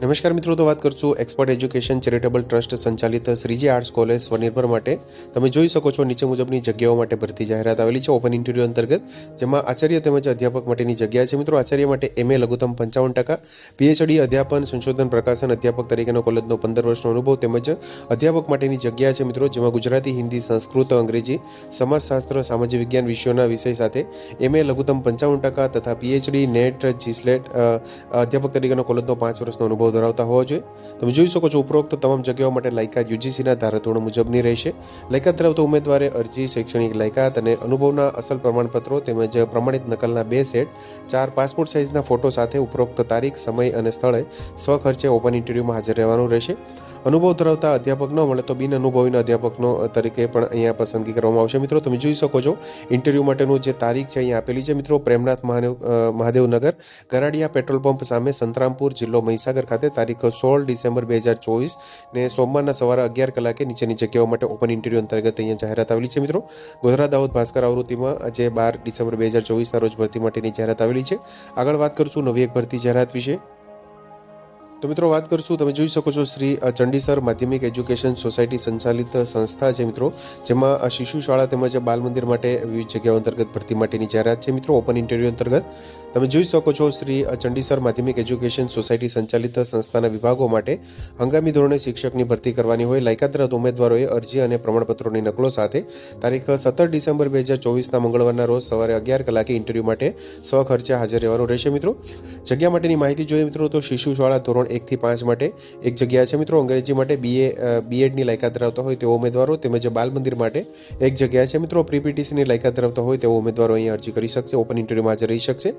નમસ્કાર મિત્રો, તો વાત કરશું એક્સપર્ટ એજ્યુકેશન ચેરિટેબલ ટ્રસ્ટ સંચાલિત શ્રીજી આર્ટ્સ કોલેજ સ્વનિર્ભર માટે. તમે જોઈ શકો છો, નીચે મુજબની જગ્યાઓ માટે ભરતી જાહેરાત આવેલી છે ઓપન ઇન્ટરવ્યૂ અંતર્ગત, જેમાં આચાર્ય તેમજ અધ્યાપક માટેની જગ્યા છે. મિત્રો, આચાર્ય માટે એમએ લઘુત્તમ પંચાવન ટકા પીએચડી અધ્યાપન, સંશોધન, પ્રકાશન, અધ્યાપક તરીકેનો કોલેજનો પંદર વર્ષનો અનુભવ તેમજ અધ્યાપક માટેની જગ્યા છે. મિત્રો, જેમાં ગુજરાતી, હિન્દી, સંસ્કૃત, અંગ્રેજી, સમાજશાસ્ત્ર સામાજિક વિજ્ઞાન વિષયોના વિષય સાથે એમએ લઘુત્તમ પંચાવન ટકા તથા પીએચડી નેટ જીસ્લેટ અધ્યાપક તરીકેનો કોલેજનો પાંચ વર્ષનો અનુભવ ધરાવતા હોવા જોઈએ. તમે જોઈ શકો છો ઉપરોક્ત તમામ જગ્યાઓ માટે લાયકાત યુજીસીના ધારાધોરણ મુજબની રહેશે. લાયકાત ધરાવતા ઉમેદવારે અરજી, શૈક્ષણિક લાયકાત અને અનુભવના અસલ પ્રમાણપત્રો તેમજ પ્રમાણિત નકલના બે સેટ, ચાર પાસપોર્ટ સાઇઝના ફોટો સાથે ઉપરોક્ત તારીખ, સમય અને સ્થળે સ્વખર્ચે ઓપન ઇન્ટરવ્યૂમાં હાજર રહેવાનું રહેશે. અનુભવ ધરાવતા અધ્યાપક ન મળે તો બિન અનુભવીના અધ્યાપકનો તરીકે પણ અહીંયા પસંદગી કરવામાં આવશે. મિત્રો, તમે જોઈ શકો છો, ઇન્ટરવ્યૂ માટેનું જે તારીખ છે અહીંયા આપેલી છે. મિત્રો, પ્રેમનાથ મહાદેવ મહાદેવનગર, ગરાડિયા પેટ્રોલ પંપ સામે સંતરામપુર જિલ્લો મહીસાગર ખાતે તારીખ સોળ ડિસેમ્બર બે હજાર ચોવીસ ને સોમવારના સવારે અગિયાર કલાકે નીચેની જગ્યાઓ માટે ઓપન ઇન્ટરવ્યુ અંતર્ગત અહીંયા જાહેરાત આવેલી છે મિત્રો. ગોધરા દાહોદ ભાસ્કર આવૃત્તિમાં આજે બાર ડિસેમ્બર બે હજાર ચોવીસના રોજ ભરતી માટેની જાહેરાત આવેલી છે. આગળ વાત કરશું નવી એક ભરતી જાહેરાત વિશે. તો મિત્રો વાત કરશું, તમે જોઈ શકો છો શ્રી ચંડીસર માધ્યમિક એજ્યુકેશન સોસાયટી સંચાલિત સંસ્થા છે મિત્રો, જેમાં શિશુ શાળા તેમજ બાલ મંદિર માટે વિવિધ જગ્યાઓ અંતર્ગત ભરતી માટેની જાહેરાત છે મિત્રો, ઓપન ઇન્ટરવ્યૂ અંતર્ગત. તમે જોઈ શકો છો શ્રી ચંડીસર માધ્યમિક એજ્યુકેશન સોસાયટી સંચાલિત સંસ્થાના વિભાગો માટે હંગામી ધોરણે શિક્ષકની ભરતી કરવાની હોય લાયકાત ધરાવતા ઉમેદવારોએ અરજી અને પ્રમાણપત્રોની નકલો સાથે તારીખ સત્તર ડિસેમ્બર બે હજાર ચોવીસના મંગળવારના રોજ સવારે અગિયાર કલાકે ઇન્ટરવ્યૂ માટે સ્વખર્ચે હાજર રહેવાનું રહેશે મિત્રો. જગ્યા માટેની માહિતી જોઈએ મિત્રો, તો શિશુ શાળા ધોરણ એકથી પાંચ માટે એક જગ્યા છે મિત્રો, અંગ્રેજી માટે બીએ બીએડની લાયકાત ધરાવતા હોય તેવા ઉમેદવારો તેમજ બાલ મંદિર માટે એક જગ્યા છે મિત્રો પ્રીપીટીસીની લાયકાત ધરાવતા હોય તેવા ઉમેદવારો અહીં અરજી કરી શકશે. ઓપન ઇન્ટરવ્યુમાં હાજર રહી શકશે.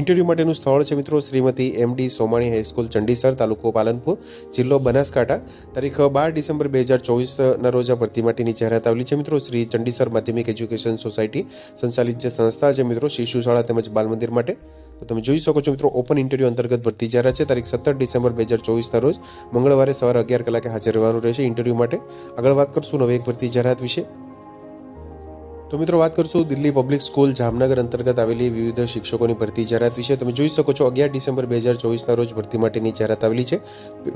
ઇન્ટરવ્યૂ માટેનું સ્થળ છે મિત્રો, Shrimati MD Somani high school Chandisar, તાલુકો પાલનપુર, જિલ્લો બનાસકાંઠા. તારીખ બાર ડિસેમ્બર બે હજાર ચોવીસના રોજ આ ભરતી માટેની જાહેરાત આવેલી છે મિત્રો, શ્રી ચંડીસર માધ્યમિક એજ્યુકેશન સોસાયટી સંચાલિત જે સંસ્થા છે મિત્રો, શિશુ શાળા તેમજ બાલ મંદિર માટે. તો તમે જોઈ શકો છો મિત્રો ઓપન ઇન્ટરવ્યૂ અંતર્ગત ભરતી જાહેરાત છે, તારીખ સત્તર ડિસેમ્બર બે હજાર ચોવીસના રોજ, મંગળવારે સવારે અગિયાર કલાકે હાજર રહેવાનું રહેશે ઇન્ટરવ્યૂ માટે. આગળ વાત કરશું નવી એક ભરતી જાહેરાત વિશે. તો મિત્રો વાત કરશું દિલ્હી પબ્લિક સ્કૂલ જામનગર અંતર્ગત આવેલી વિવિધ શિક્ષકોની ભરતી જાહેરાત વિશે. તમે જોઈ શકો છો અગિયાર ડિસેમ્બર બે હજાર ચોવીસના રોજ ભરતી માટેની જાહેરાત આવેલી છે.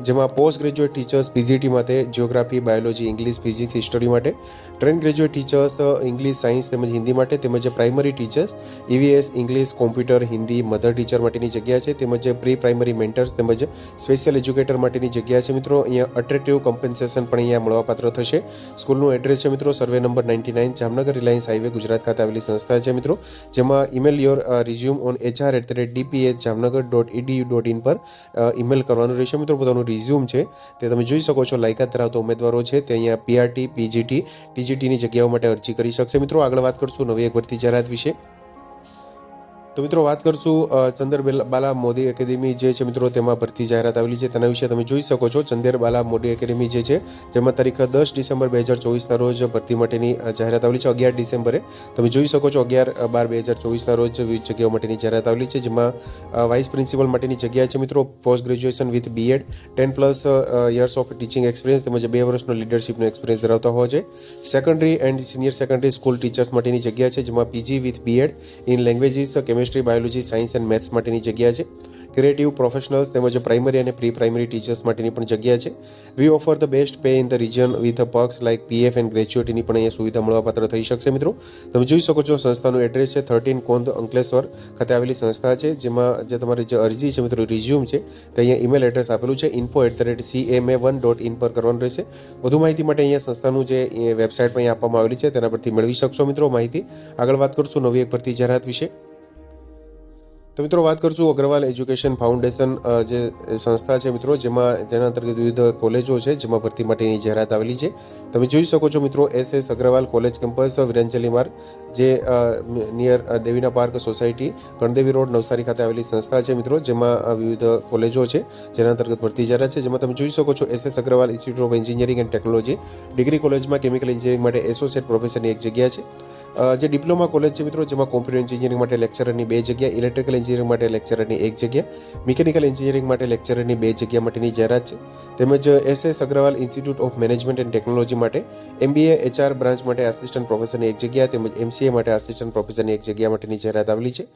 જેમાં પોસ્ટ ગ્રેજ્યુએટ ટીચર્સ પીજીટી માટે geography biology English physics history માટે trained graduate teachers English science તેમજ હિન્દી માટે તેમજ primary teachers EVS English computer Hindi mother teacher માટેની જગ્યા છે. તેમજ પ્રી પ્રાઇમરી મેન્ટર્સ તેમજ સ્પેશિયલ એજ્યુકેટર માટેની જગ્યા છે. મિત્રો, અહીંયા અટ્રેક્ટિવ કોમ્પન્સેશન પણ અહીંયા મળવાપાત્ર થશે. સ્કૂલનું એડ્રેસ છે મિત્રો survey number ninety nine Jamnagar Reliance highway Gujarat ખાતે આવેલી સંસ્થા છે મિત્રો, જેમાં email your resume on HR at the rate DPH Jamnagar dot EDU dot in પર ઈમેલ કરવાનું રહેશે. મિત્રો, પોતાનું રિઝ્યુમ છે, તે તમે જોઈ શકો છો. લાયકાત ધરાવતા ઉમેદવારો છે, તે અહીંયા પીઆરટી પીજીટી ટીજીટીની જગ્યાઓ માટે અરજી કરી શકશે. મિત્રો, આગળ વાત કરશું નવી એક ભરતી જાહેરાત વિશે. તો મિત્રો વાત કરશું ચંદર બેલ- મોદી એકેડેમી જે છે મિત્રો તેમાં ભરતી જાહેરાત આવેલી છે તેના વિશે તમે જોઈ શકો છો. ચંદર બાલા મોદી એકેડેમી જે છે જેમાં તારીખ દસ ડિસેમ્બર બે હજાર ચોવીસના રોજ ભરતી માટેની જાહેરાત આવેલી છે. અગિયાર ડિસેમ્બરે તમે જોઈ શકો છો અગિયાર બાર બે હજાર ચોવીસના રોજ વિવિધ જગ્યાઓ માટેની જાહેરાત આવેલી છે, જેમાં વાઇસ પ્રિન્સિપલ માટેની જગ્યા છે મિત્રો post graduation with BEd ten plus years of teaching experience તેમજ બે વર્ષનો લીડરશિપનો એક્સપિરિયન્સ ધરાવતા હોવો જોઈએ. Secondary and senior secondary school teachers માટેની જગ્યા છે, જેમાં PG with BEd in languages chemistry, biology, science and maths માટેની જગ્યા છે. ક્રિએટિવ પ્રોફેશનલ્સ તેમજ પ્રાઇમરી અને પ્રી પ્રાઇમરી ટીચર્સ માટેની પણ જગ્યા છે. We offer the best pay in the region with perks like PF and ગ્રેજ્યુએટીની પણ અહીંયા સુવિધા મળવાપાત્ર થઈ શકશે, મિત્રો. તમે જોઈ શકો છો સંસ્થાનું એડ્રેસ છે થર્ટીન કોંદ અંકલેશ્વર ખાતે આવેલી સંસ્થા છે, જેમાં જે તમારી જે અરજી છે મિત્રો રિઝ્યુમ છે, તે અહીંયા ઈમેલ એડ્રેસ આપેલું છે info at the rate C M A one dot in પર કરવાનું રહેશે. વધુ માહિતી માટે અહીંયા સંસ્થાનું જે વેબસાઇટ પણ અહીંયા આપવામાં આવેલી છે, તેના પરથી મેળવી શકશો, મિત્રો, માહિતી. આગળ વાત કરશું નવી એક ભરતી જાહેરાત વિશે. તો મિત્રો વાત કરશું અગ્રવાલ એજ્યુકેશન ફાઉન્ડેશન જે સંસ્થા છે મિત્રો, જેમાં જેના અંતર્ગત વિવિધ કોલેજો છે, જેમાં ભરતી માટેની જાહેરાત આવેલી છે. તમે જોઈ શકો છો મિત્રો, S S Agarwal college campus, Viranjali Marg, જે near Devina park society Gandevi road, Navsari ખાતે આવેલી સંસ્થા છે મિત્રો, જેમાં વિવિધ કોલેજો છે, જેના અંતર્ગત ભરતી જાહેરાત છે. જેમાં તમે જોઈ શકો છો, S S Agrawal institute of engineering and technology, degree કોલેજમાં કેમિકલ એન્જિનિયરિંગ માટે એસોસિએટ પ્રોફેસરની એક જગ્યા છે. જે ડિપ્લોમા કોલેજ છે મિત્રો, જેમાં કોમ્પ્યુટર એન્જિનિયરિંગ માટે લેક્ચરની બે જગ્યા, ઇલેક્ટ્રિકલ એન્જિનિયરિંગ માટે લેક્ચરની એક જગ્યા, મિકેનિકલ એન્જિનિયરિંગ માટે લેક્ચરની બે જગ્યા માટેની જાહેરાત છે. તેમજ S S Agarwal institute of management and technology માટે એમબીએ, એચઆર બ્રાન્ચ માટે આસિસ્ટન્ટ પ્રોફેસરની એક જગ્યા, તેમજ એમસીએ માટે આસિસ્ટન્ટ પ્રોફેસરની એક જગ્યા માટેની જાહેરાત આવેલી છે.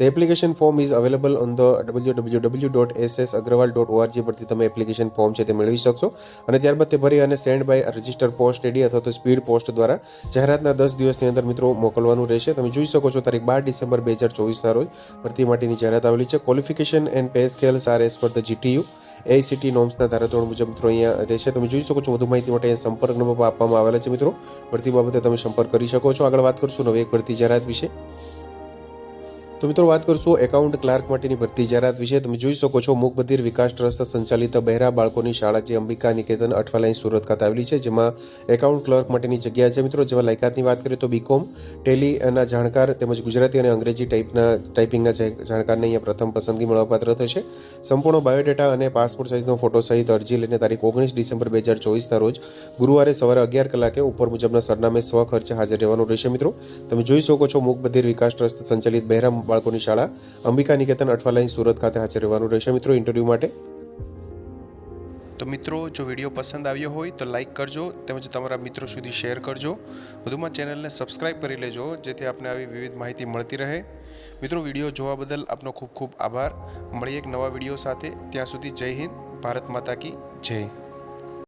The application form is available on the www.ssagrawal.org પરથી તમે એપ્લિકેશન ફોર્મ છે તે મેળવી શકશો. અને ત્યારબાદ તે ભરી અને send by register post AD અથવા તો સ્પીડ પોસ્ટ દ્વારા જાહેરાતના દસ દિવસની અંદર મિત્રો મોકલવાનું રહેશે. તમે જોઈ શકો છો તારીખ બાર ડિસેમ્બર બે હજાર ચોવીસના રોજ ભરતી માટેની જાહેરાત આવેલી છે. Qualification and pay scales are as per the GTU AICTE નોમ્સના ધારાધોરણ મુજબ મિત્રો અહીંયા રહેશે. તમે જોઈ શકો છો વધુ માહિતી માટે અહીંયા સંપર્ક નંબર આપવામાં આવેલા છે મિત્રો. ભરતી બાબતે તમે સંપર્ક કરી શકો છો. આગળ વાત કરશું નવી એક ભરતી જાહેરાત વિશે. તો મિત્રો વાત કરશું એકાઉન્ટ ક્લાર્ક માટેની ભરતી. જાહેરાત વિશે તમે જોઈ શકો છો મૂક બધિર વિકાસ ટ્રસ્ટ સંચાલિત બહેરા બાળકોની શાળા જે અંબિકા નિકેતન અઠવાલાઈન સુરત ખાતે આવેલી છે, જેમાં એકાઉન્ટ ક્લર્ક માટેની જગ્યા છે. મિત્રો જેમાં લાયકાતની વાત કરીએ તો બીકોમ ટેલી ના જાણકાર તેમજ ગુજરાતી અને અંગ્રેજી ટાઈપના, ટાઈપિંગના જાણકારને અહીંયા પ્રથમ પસંદગી મળવાપાત્ર થશે. સંપૂર્ણ બાયોડેટા અને પાસપોર્ટ સાઇઝનો ફોટો સહિત અરજી લઈને તારીખ ઓગણીસ ડિસેમ્બર બે હજાર ચોવીસના રોજ ગુરુવારે સવારે અગિયાર કલાકે ઉપર મુજબના સરનામે સ્વખર્ચે હાજર રહેવાનું રહેશે. મિત્રો, તમે જોઈ શકો છો મૂક બધિર વિકાસ ટ્રસ્ટ સંચાલિત બહેરા બાળકોની શાળા અંબિકા નિકેતન અઠવાલાઈન સુરત ખાતે હાજર રહેવાનું રહેશે. મિત્રો, ઇન્ટરવ્યૂ માટે? તો મિત્રો, જો વીડિયો પસંદ આવ્યો હોય તો લાઈક કરજો તેમજ તમારા મિત્રો સુધી શેર કરજો. વધુમાં ચેનલને સબસ્ક્રાઇબ કરી લેજો, જેથી આપને આવી વિવિધ માહિતી મળતી રહે. મિત્રો, વીડિયો જોવા બદલ આપનો ખૂબ ખૂબ આભાર. મળીએ એક નવા વીડિયો સાથે. ત્યાં સુધી જય હિન્દ, ભારત માતા કી જય.